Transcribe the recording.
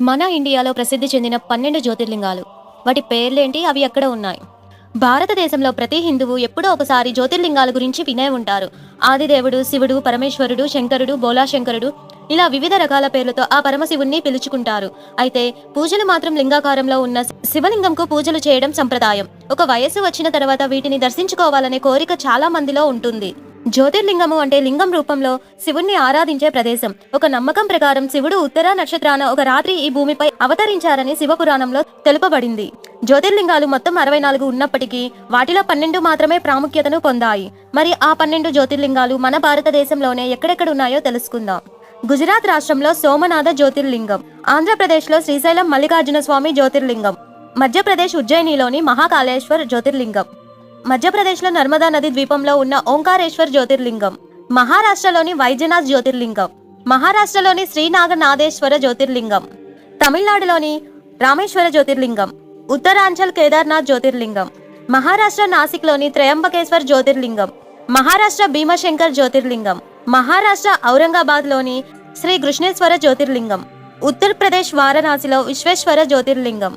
మన ఇండియాలో ప్రసిద్ధి చెందిన పన్నెండు జ్యోతిర్లింగాలు. వాటి పేర్లేంటి? అవి ఎక్కడ ఉన్నాయి? భారతదేశంలో ప్రతి హిందువు ఎప్పుడో ఒకసారి జ్యోతిర్లింగాల గురించి వినే ఉంటారు. ఆదిదేవుడు శివుడు పరమేశ్వరుడు శంకరుడు బోలాశంకరుడు ఇలా వివిధ రకాల పేర్లతో ఆ పరమశివుణ్ణి పిలుచుకుంటారు. అయితే పూజలు మాత్రం లింగాకారంలో ఉన్న శివలింగంకు పూజలు చేయడం సంప్రదాయం. ఒక వయస్సు వచ్చిన తర్వాత వీటిని దర్శించుకోవాలనే కోరిక చాలా మందిలో ఉంటుంది. జ్యోతిర్లింగము అంటే లింగం రూపంలో శివుణ్ణి ఆరాధించే ప్రదేశం. ఒక నమ్మకం ప్రకారం శివుడు ఉత్తర నక్షత్రాన ఒక రాత్రి ఈ భూమిపై అవతరించారని శివపురాణంలో తెలుపబడింది. జ్యోతిర్లింగాలు మొత్తం అరవై నాలుగు ఉన్నప్పటికీ వాటిలో పన్నెండు మాత్రమే ప్రాముఖ్యతను పొందాయి. మరి ఆ పన్నెండు జ్యోతిర్లింగాలు మన భారతదేశంలోనే ఎక్కడెక్కడ ఉన్నాయో తెలుసుకుందాం. గుజరాత్ రాష్ట్రంలో సోమనాథ జ్యోతిర్లింగం ఆంధ్రప్రదేశ్లో శ్రీశైలం మల్లికార్జున స్వామి జ్యోతిర్లింగం మధ్యప్రదేశ్ ఉజ్జయినిలోని మహాకాళేశ్వర్ జ్యోతిర్లింగం. మధ్యప్రదేశ్లో నర్మదా నది ద్వీపంలో ఉన్న ఓంకారేశ్వర్ జ్యోతిర్లింగం మహారాష్ట్రలోని వైద్యనాథ్ జ్యోతిర్లింగం మహారాష్ట్రలోని శ్రీనాగనాథేశ్వర జ్యోతిర్లింగం తమిళనాడులోని రామేశ్వర జ్యోతిర్లింగం ఉత్తరాంచల్ కేదార్నాథ్ జ్యోతిర్లింగం మహారాష్ట్ర నాసిక్లోని త్రయంబకేశ్వర్ జ్యోతిర్లింగం మహారాష్ట్ర భీమశంకర్ జ్యోతిర్లింగం మహారాష్ట్ర ఔరంగాబాద్లోని శ్రీ కృష్ణేశ్వర జ్యోతిర్లింగం ఉత్తరప్రదేశ్ వారణాసిలో విశ్వేశ్వర జ్యోతిర్లింగం